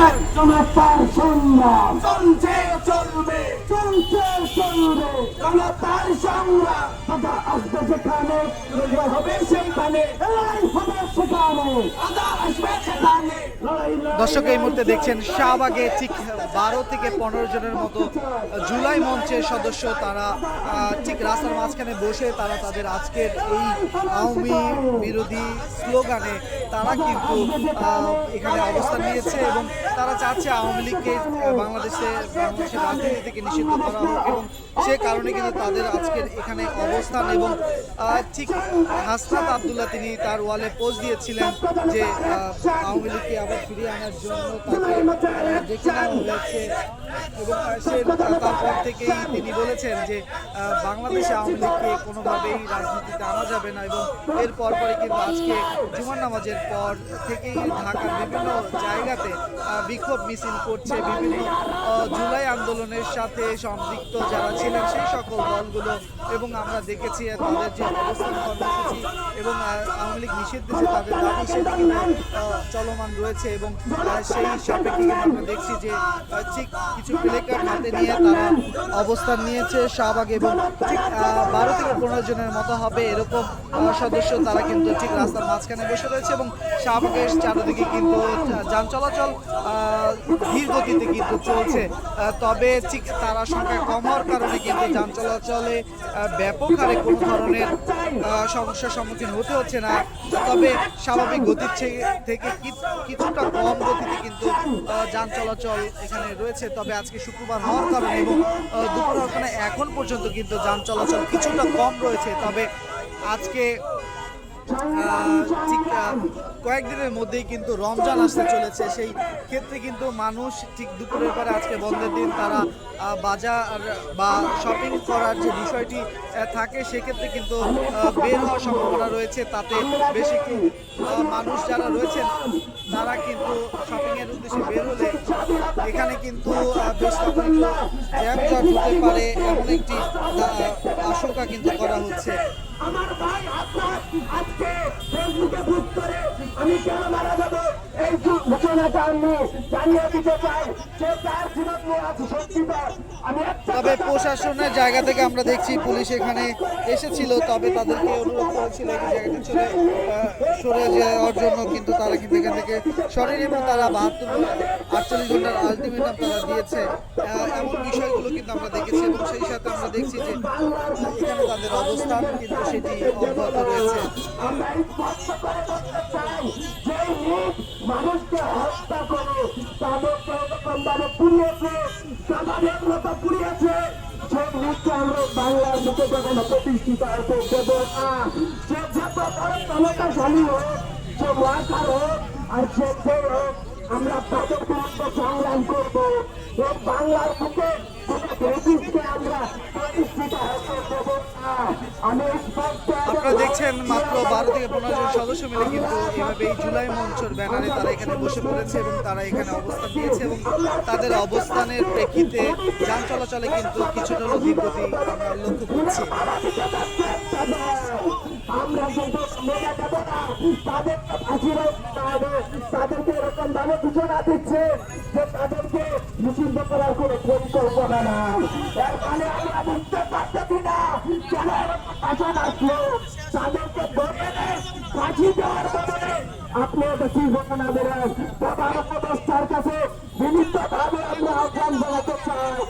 সংগ্রাম জনতার সংগ্রাম। চলছে চলবে। চলছে চলবে। জনতার সংগ্রাম। আদা আসবে যেখানে লড়াই হবে সেইখানে লড়াই হবে সেখানে। আদা আসবে সেখানে। লড়াই লড়াই দর্শক এই মুহূর্তে দেখছেন শাহবাগে ঠিক বারো থেকে পনেরো জনের মতো জুলাই মঞ্চের সদস্য তারা আহ, ঠিক রাস্তার মাঝখানে বসে তারা তাদের আজকের এই আওয়ামী বিরোধী স্লোগানে তারা কিন্তু আহ, এখানে অবস্থান নিয়েছে এবং তারা চাচ্ছে আওয়ামী লীগকে বাংলাদেশে বাংলাদেশের রাজনীতি থেকে নিষিদ্ধ করা হোক এবং সে কারণে কিন্তু তাদের আজকের এখানে অবস্থান এবং ঠিক হাসনাত আবদুল্লাহ তিনি তার ওয়ালে পোস্ট দিয়েছিলেন যে আওয়ামী লীগকে আবার ফিরিয়ে আনার জন্য তাকে দেখে নেওয়া হয়েছে। তারপর থেকেই তিনি বলেছেন যে বাংলাদেশে আওয়ামী লীগকে কোনোভাবেই রাজনীতিতে আনা যাবে না এবং এর পরপরই কিন্তু আজকে জুমার নামাজের পর থেকেই ঢাকার বিভিন্ন জায়গাতে বিক্ষোভ মিছিল করছে বিভিন্ন জুলাই আন্দোলনের সাথে সম্পৃক্ত যারা ছিলেন সেই সকল দলগুলো এবং আমরা দেখেছি তাদের যে অবস্থান, কর্মসূচি এবং আওয়ামী লীগ নিষিদ্ধ যে তাদের দাবি সেটা চলমান রয়েছে এবং সেই সাপেক্ষে আমরা দেখছি যে ঠিক কিছু প্লেকার্ড হাতে নিয়ে তারা অবস্থান নিয়েছে শাহবাগে এবং ঠিক বারো থেকে পনেরো জনের মতো হবে এরকম সদস্য তারা কিন্তু ঠিক রাস্তার মাঝখানে বসে রয়েছে এবং শাহবাগের চারদিকে কিন্তু যান চলাচল ধীর গতিতে কিন্তু চলছে। তবে ঠিক তারা সংখ্যা কম হওয়ার কারণে কিন্তু যান চলাচলে ব্যাপক হারে কোনো ধরনের সমস্যার সম্মুখীন হতে হচ্ছে না। তবে স্বাভাবিক গতির থেকে কিছুটা কম গতিতে কিন্তু যান চলাচল এখানে রয়েছে। তবে আজকে শুক্রবার হওয়ার কারণে এবং দুপুর এখন পর্যন্ত কিন্তু যান চলাচল কিছুটা কম রয়েছে। তবে আজকে ঠিক কয়েকদিনের মধ্যেই কিন্তু রমজান আসতে চলেছে। সেই ক্ষেত্রে কিন্তু মানুষ ঠিক দুপুরের পরে আজকে বন্ধের দিন, তারা বাজার বা শপিং করার যে বিষয়টি থাকে, সেক্ষেত্রে কিন্তু বের হওয়ার সম্ভাবনা রয়েছে। তাতে বেশি মানুষ যারা রয়েছেন, তারা কিন্তু শপিং এর উদ্দেশ্যে বের হলে এখানে কিন্তু বেশ একটু জ্যামজট হতে পারে, এমন একটি আশঙ্কা কিন্তু করা হচ্ছে। আমার ভাই আপনার আজকে ফেসবুকে বুক করে আমি কেন মারা যাব? এই ঘোষণাটা আমি জানিয়ে দিতে চাই সে তার জীবন আছে সত্যিকার তবে প্রশাসনের জায়গা থেকে আমরা দেখছি পুলিশ এখানে এসেছিল তবে তাদেরকে অনুরোধ করেছিল এই জায়গাটা সরে যাওয়ার জন্য কিন্তু তারা কিন্তু এখান থেকে সরেনি এবং তারা বাহাত্তর আটচল্লিশ ঘণ্টার আলটিমেটাম তারা দিয়েছে। এমন বিষয়গুলো কিন্তু আমরা দেখেছি এবং সেই সাথে আমরা দেখছি যে এখানে তাদের অবস্থান কিন্তু সেটি অব্যাহত রয়েছে। মানুষকে হত্যা করে ভাবে পুড়িয়েছে সামানের মতো পুড়িয়েছে। সেই লোককে আমরা বাংলার মুখে কখনো প্রতিষ্ঠিত হতে দেব না সে যত বড় ক্ষমতাশালী হোক সে ওয়ার্কার হোক, আর সে হোক, আমরা তাদের বিরুদ্ধে সংগ্রাম করব। বাংলার মুখে আপনারা দেখছেন মাত্র বারো থেকে পনেরো জন সদস্য মিলে কিন্তু এভাবে এই জুলাই মঞ্চের ব্যানারে তারা এখানে বসে পড়েছে এবং তারা এখানে অবস্থান নিয়েছে এবং তাদের অবস্থানের প্রেক্ষিতে যান চলাচলে কিন্তু কিছুটা ধীরগতি আমরা লক্ষ্য করছি। আমরা তাদেরকে তাদেরকে এরকম ঘোষণা দিচ্ছে যে তাদেরকে নিষিদ্ধ করার পরিকল্পনা নাই ফলে মানে আমরা বুঝতে পারতেছি না কেন এরকম আসলো? তাদেরকে ধরে দেওয়ার কাছে বিভিন্ন আমরা আহ্বান জানাতে চাই।